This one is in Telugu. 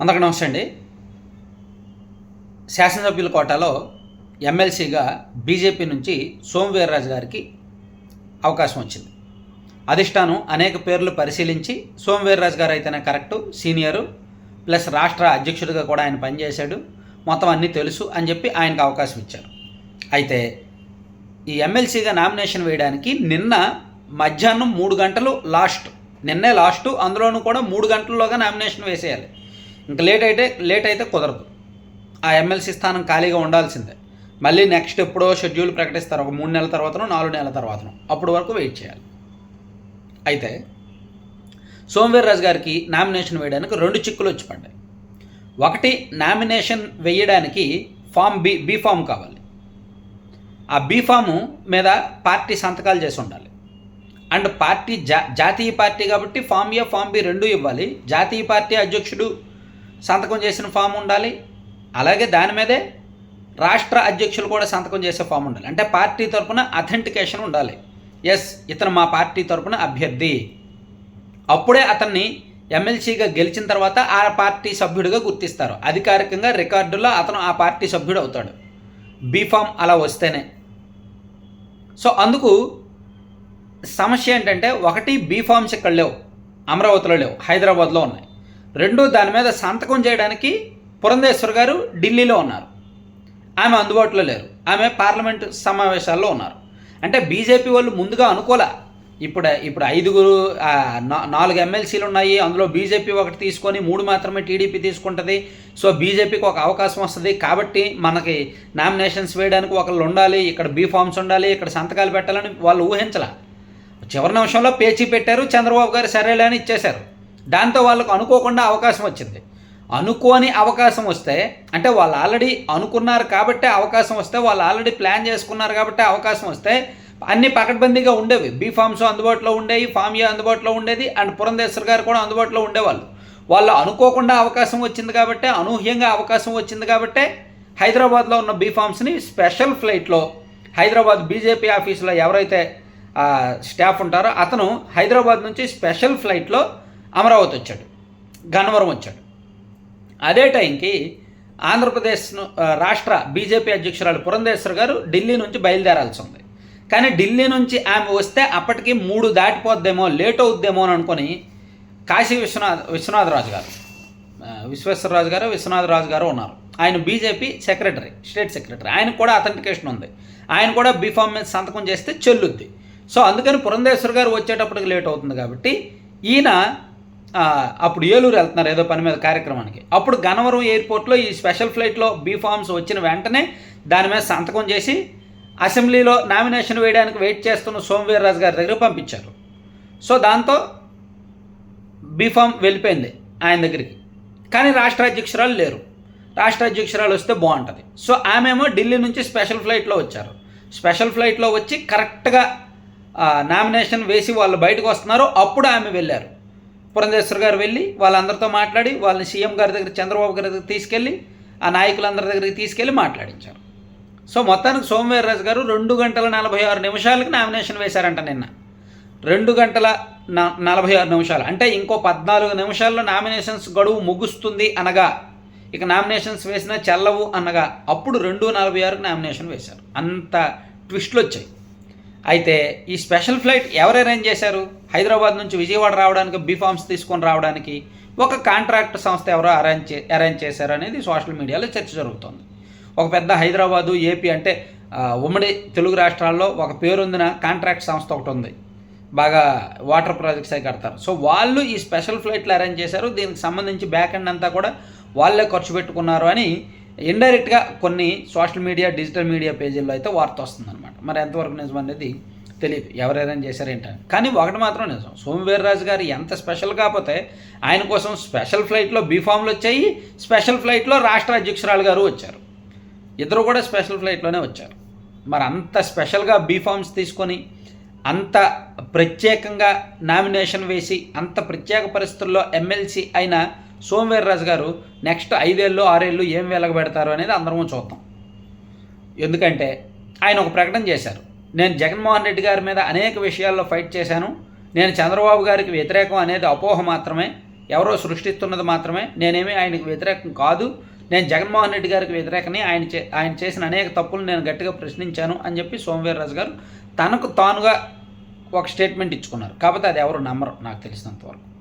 అందరికి నమస్తే అండి. శాసనసభ్యుల కోటాలో ఎమ్మెల్సీగా బీజేపీ నుంచి సోమవీర్రాజు గారికి అవకాశం వచ్చింది. అధిష్టానం అనేక పేర్లు పరిశీలించి సోమవీర్రాజు గారు అయితేనే కరెక్టు సీనియరు ప్లస్ రాష్ట్ర అధ్యక్షుడిగా కూడా ఆయన పనిచేశాడు. మొత్తం అన్నీ తెలుసు అని చెప్పి ఆయనకు అవకాశం ఇచ్చారు. అయితే ఈ ఎమ్మెల్సీగా నామినేషన్ వేయడానికి నిన్న మధ్యాహ్నం మూడు గంటలు లాస్ట్ నిన్నే లాస్ట్ అందులోనూ కూడా మూడు గంటల్లోగా నామినేషన్ వేసేయాలి. ఇంకా లేట్ అయితే లేట్ అయితే కుదరదు. ఆ ఎమ్మెల్సీ స్థానం ఖాళీగా ఉండాల్సిందే. మళ్ళీ నెక్స్ట్ ఎప్పుడో షెడ్యూల్ ప్రకటిస్తారు. ఒక మూడు నెలల తర్వాతనో నాలుగు నెలల తర్వాతనో. అప్పటి వరకు వెయిట్ చేయాలి. అయితే సోమవీర్రాజు గారికి నామినేషన్ వేయడానికి రెండు చిక్కులు వచ్చి పడ్డాయి. ఒకటి నామినేషన్ వేయడానికి ఫామ్ బి బీ ఫామ్ కావాలి. ఆ బీ ఫాము మీద పార్టీ సంతకాలు చేసి ఉండాలి. అండ్ పార్టీ జా జాతీయ పార్టీ కాబట్టి ఫామ్ ఏ ఫామ్ బి రెండు ఇవ్వాలి. జాతీయ పార్టీ అధ్యక్షుడు సంతకం చేసిన ఫామ్ ఉండాలి. అలాగే దాని మీదే రాష్ట్ర అధ్యక్షులు కూడా సంతకం చేసే ఫామ్ ఉండాలి. అంటే పార్టీ తరపున అథెంటికేషన్ ఉండాలి. ఎస్ ఇతను మా పార్టీ తరపున అభ్యర్థి. అప్పుడే అతన్ని ఎమ్మెల్సీగా గెలిచిన తర్వాత ఆ పార్టీ సభ్యుడిగా గుర్తిస్తారు. అధికారికంగా రికార్డులో అతను ఆ పార్టీ సభ్యుడు అవుతాడు. బీఫామ్ అలా వస్తేనే. సో అందుకు సమస్య ఏంటంటే ఒకటి బీఫామ్స్ ఇక్కడ లేవు. అమరావతిలో లేవు. హైదరాబాద్లో ఉన్నాయి. రెండు దాని మీద సంతకం చేయడానికి పురంధేశ్వర్ గారు ఢిల్లీలో ఉన్నారు. ఆమె అందుబాటులో లేరు. ఆమె పార్లమెంటు సమావేశాల్లో ఉన్నారు. అంటే బీజేపీ వాళ్ళు ముందుగా అనుకోలే. ఇప్పుడు ఇప్పుడు ఐదుగురు నాలుగు ఎమ్మెల్సీలు ఉన్నాయి. అందులో బీజేపీ ఒకటి తీసుకొని మూడు మాత్రమే టీడీపీ తీసుకుంటుంది. సో బీజేపీకి ఒక అవకాశం వస్తుంది. కాబట్టి మనకి నామినేషన్స్ వేయడానికి ఒకళ్ళు ఉండాలి. ఇక్కడ బీ ఫామ్స్ ఉండాలి. ఇక్కడ సంతకాలు పెట్టాలని వాళ్ళు ఊహించలే. చివరి నిమిషంలో పేచీ పెట్టారు చంద్రబాబు గారు. సరేలే అని ఇచ్చేశారు. దాంతో వాళ్ళకు అనుకోకుండా అవకాశం వచ్చింది. అనుకోని అవకాశం వస్తే అంటే వాళ్ళు ఆల్రెడీ అనుకున్నారు కాబట్టే అవకాశం వస్తే వాళ్ళు ఆల్రెడీ ప్లాన్ చేసుకున్నారు కాబట్టే అవకాశం వస్తే అన్ని పకడ్బందీగా ఉండేవి. బీ ఫామ్స్ అందుబాటులో ఉండేవి ఫామియా అందుబాటులో ఉండేది అండ్ పురంధేశ్వర్ గారు కూడా అందుబాటులో ఉండేవాళ్ళు. వాళ్ళు అనుకోకుండా అవకాశం వచ్చింది కాబట్టే అనూహ్యంగా అవకాశం వచ్చింది కాబట్టే హైదరాబాద్లో ఉన్న బీ ఫామ్స్ని స్పెషల్ ఫ్లైట్లో హైదరాబాద్ బీజేపీ ఆఫీసులో ఎవరైతే స్టాఫ్ ఉంటారో అతను హైదరాబాద్ నుంచి స్పెషల్ ఫ్లైట్లో అమరావతి వచ్చాడు గన్నవరం వచ్చాడు. అదే టైంకి ఆంధ్రప్రదేశ్ రాష్ట్ర బీజేపీ అధ్యక్షురాలు పురంధేశ్వర్ గారు ఢిల్లీ నుంచి బయలుదేరాల్సి ఉంది. కానీ ఢిల్లీ నుంచి ఆమె వస్తే అప్పటికి మూడు దాటిపోద్దేమో లేట్ అవుద్దేమో అని అనుకొని కాశీ విశ్వనాథ్ విశ్వనాథరాజు గారు విశ్వేశ్వరరాజు గారు విశ్వనాథరాజు గారు ఉన్నారు. ఆయన బీజేపీ సెక్రటరీ స్టేట్ సెక్రటరీ. ఆయన కూడా అథెంటికేషన్ ఉంది. ఆయన కూడా బీఫామ్ మీద సంతకం చేస్తే చెల్లుద్ది. సో అందుకని పురంధేశ్వర్ గారు వచ్చేటప్పటికి లేట్ అవుతుంది కాబట్టి ఈయన అప్పుడు ఏలూరు వెళ్తున్నారు ఏదో పని మీద కార్యక్రమానికి. అప్పుడు గన్నవరం ఎయిర్పోర్ట్లో ఈ స్పెషల్ ఫ్లైట్లో బీ వచ్చిన వెంటనే దాని మీద సంతకం చేసి అసెంబ్లీలో నామినేషన్ వేయడానికి వెయిట్ చేస్తున్న సోమవీర్రాజు గారి దగ్గర పంపించారు. సో దాంతో బీఫామ్ వెళ్ళిపోయింది ఆయన దగ్గరికి. కానీ రాష్ట్ర అధ్యక్షురాలు లేరు. రాష్ట్ర అధ్యక్షురాలు వస్తే బాగుంటుంది. సో ఆమెమో ఢిల్లీ నుంచి స్పెషల్ ఫ్లైట్లో వచ్చారు. స్పెషల్ ఫ్లైట్లో వచ్చి కరెక్ట్గా నామినేషన్ వేసి వాళ్ళు బయటకు వస్తున్నారు. అప్పుడు ఆమె వెళ్ళారు. పురంధేశ్వర్ గారు వెళ్ళి వాళ్ళందరితో మాట్లాడి వాళ్ళని సీఎం గారి దగ్గర చంద్రబాబు గారి దగ్గర తీసుకెళ్ళి ఆ నాయకులందరి దగ్గరికి తీసుకెళ్ళి మాట్లాడించారు. సో మొత్తానికి సోమవీర్రాజు గారు రెండు గంటల నలభై ఆరు నిమిషాలకి నామినేషన్ వేశారంట నిన్న. రెండు గంటల నలభై ఆరు నిమిషాలు. అంటే ఇంకో పద్నాలుగు నిమిషాల్లో నామినేషన్స్ గడువు ముగుస్తుంది అనగా ఇక నామినేషన్స్ వేసినా చెల్లవు అనగా అప్పుడు రెండు నలభై ఆరుకి నామినేషన్ వేశారు. అంత ట్విస్ట్లు వచ్చాయి. అయితే ఈ స్పెషల్ ఫ్లైట్ ఎవరు అరేంజ్ చేశారు? హైదరాబాద్ నుంచి విజయవాడ రావడానికి బీ తీసుకొని రావడానికి ఒక కాంట్రాక్ట్ సంస్థ ఎవరో అరేంజ్ చే అరేంజ్ చేశారు అనేది సోషల్ మీడియాలో చర్చ జరుగుతోంది. ఒక పెద్ద హైదరాబాదు ఏపీ అంటే ఉమ్మడి తెలుగు రాష్ట్రాల్లో ఒక పేరొందిన కాంట్రాక్ట్ సంస్థ ఒకటి ఉంది. బాగా వాటర్ ప్రాజెక్ట్స్ అయి కడతారు. సో వాళ్ళు ఈ స్పెషల్ ఫ్లైట్లు అరేంజ్ చేశారు. దీనికి సంబంధించి బ్యాక్ ఎండ్ అంతా కూడా వాళ్ళే ఖర్చు పెట్టుకున్నారు అని ఇండైరెక్ట్గా కొన్ని సోషల్ మీడియా డిజిటల్ మీడియా పేజీల్లో అయితే వార్త వస్తుందన్నమాట. మరి ఎంతవరకు నిజం అనేది తెలియదు ఎవరైనా చేశారేంటని కానీ ఒకటి మాత్రం నిజం. సోమవీర్రాజు గారు ఎంత స్పెషల్ కాకపోతే ఆయన కోసం స్పెషల్ ఫ్లైట్లో బీఫామ్లు వచ్చాయి. స్పెషల్ ఫ్లైట్లో రాష్ట్ర అధ్యక్షురాలు గారు వచ్చారు. ఇద్దరు కూడా స్పెషల్ ఫ్లైట్లోనే వచ్చారు. మరి అంత స్పెషల్గా బీఫామ్స్ తీసుకొని అంత ప్రత్యేకంగా నామినేషన్ వేసి అంత ప్రత్యేక పరిస్థితుల్లో ఎమ్మెల్సీ అయిన సోమవీర్రాజు గారు నెక్స్ట్ ఐదేళ్ళు ఆరేళ్ళు ఏం వెలగబెడతారు అనేది అందరం చూద్దాం. ఎందుకంటే ఆయన ఒక ప్రకటన చేశారు. నేను జగన్మోహన్ రెడ్డి గారి మీద అనేక విషయాల్లో ఫైట్ చేశాను. నేను చంద్రబాబు గారికి వ్యతిరేకం అనేది అపోహ మాత్రమే. ఎవరో సృష్టిస్తున్నది మాత్రమే. నేనేమి ఆయనకు వ్యతిరేకం కాదు. నేను జగన్మోహన్ రెడ్డి గారికి వ్యతిరేకని ఆయన చే ఆయన చేసిన అనేక తప్పులు నేను గట్టిగా ప్రశ్నించాను అని చెప్పి సోమవీర్రాజు గారు తనకు తానుగా ఒక స్టేట్మెంట్ ఇచ్చుకున్నారు. కాకపోతే అది ఎవరు నమ్మరు నాకు తెలిసినంతవరకు.